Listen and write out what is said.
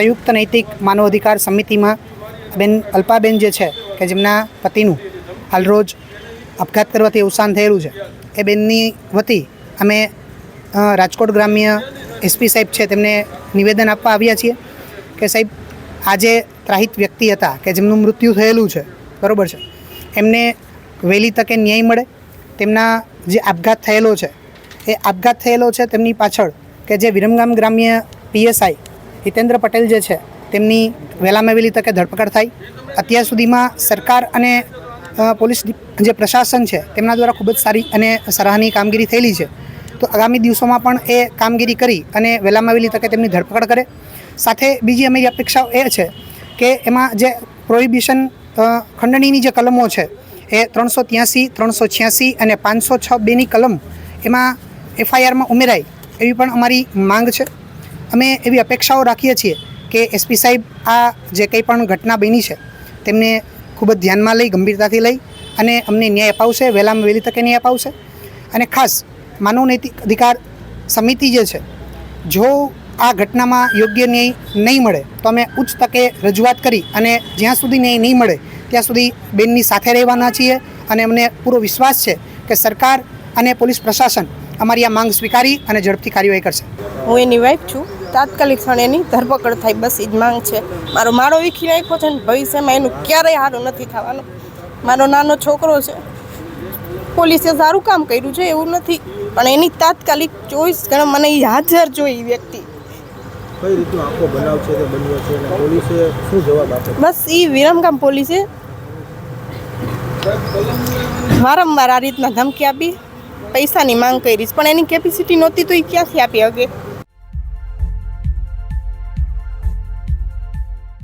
સંયુક્ત નૈતિક માનવ અધિકાર સમિતિમાં બેન અલ્પાબેન જે છે, કે જેમના પતિનું હાલ રોજ આપઘાત કરવાથી અવસાન થયેલું છે, એ બેનની વતી અમે રાજકોટ ગ્રામ્ય એસપી સાહેબ છે તેમને નિવેદન આપવા આવ્યા છીએ કે સાહેબ, આજે ત્રાહિત વ્યક્તિ હતા કે જેમનું મૃત્યુ થયેલું છે, બરાબર છે, એમને વહેલી તકે ન્યાય મળે, તેમના જે આપઘાત થયેલો છે, એ આપઘાત થયેલો છે તેમની પાછળ કે જે વિરમગામ ગ્રામ્ય પીએસઆઈ હિતેન્દ્ર પટેલ જે છે, તેમની વહેલામાં વહેલી તકે ધરપકડ થાય અત્યાર સુધીમાં સરકાર અને પોલીસ જે પ્રશાસન છે, તેમના દ્વારા ખૂબ જ સારી અને સરાહનીય કામગીરી થયેલી છે. તો આગામી દિવસોમાં પણ એ કામગીરી કરી અને વહેલામાં વહેલી તકે તેમની ધરપકડ કરે. સાથે બીજી અમારી અપેક્ષાઓ એ છે કે એમાં જે પ્રોહિબિશન ખંડણીની જે કલમો છે, એ ત્રણસો ત્યાંસી, ત્રણસો છ્યાસી અને પાંચસો છ બેની કલમ એમાં એફઆઈઆરમાં ઉમેરાય એવી પણ અમારી માંગ છે. અમે એવી અપેક્ષાઓ રાખીએ છીએ કે એસપી સાહેબ આ જે કંઈ પણ ઘટના બની છે, તેમને ખૂબ જ ધ્યાનમાં લઈ, ગંભીરતાથી લઈ અને અમને ન્યાય અપાવશે, વહેલામાં વહેલી તકે ન્યાય અપાવશે. અને ખાસ માનવ નૈતિક અધિકાર સમિતિ જે છે, જો આ ઘટનામાં યોગ્ય ન્યાય નહીં મળે, તો અમે ઉચ્ચ તકે રજૂઆત કરી અને જ્યાં સુધી ન્યાય નહીં મળે, ત્યાં સુધી બેનની સાથે રહેવાના છીએ અને અમને પૂરો વિશ્વાસ છે કે સરકાર અને પોલીસ પ્રશાસન અમારી આ માંગ સ્વીકારી અને ઝડપથી કાર્યવાહી કરશે. હું એની વાઈફ છું. તાત્કાલિક ક્ષણે એની ધરપકડ થાય બસ એ જ માંગ છે. મારો માળો વીખી નાખ્યો છે ને ભવિષ્યમાં એનું ક્યારેય સારું નથી થવાનું. મારો નાનો છોકરો છે. પોલીસે સારું કામ કર્યું છે એવું નથી. પણ એની તાત્કાલિક ચોઈસ ગણ મને એ હાજર જોઈ વ્યક્તિ. કઈ રીતનો આખો બનાવ છે તે બન્યો છે અને પોલીસે શું જવાબ આપ્યો? બસ એ વિરમગામ પોલીસે વારંવાર આ રીતના ધમકી આપી પૈસાની માંગ કરી પણ એની કેપેસિટી નહોતી તો એ ક્યાંથી આપી શકે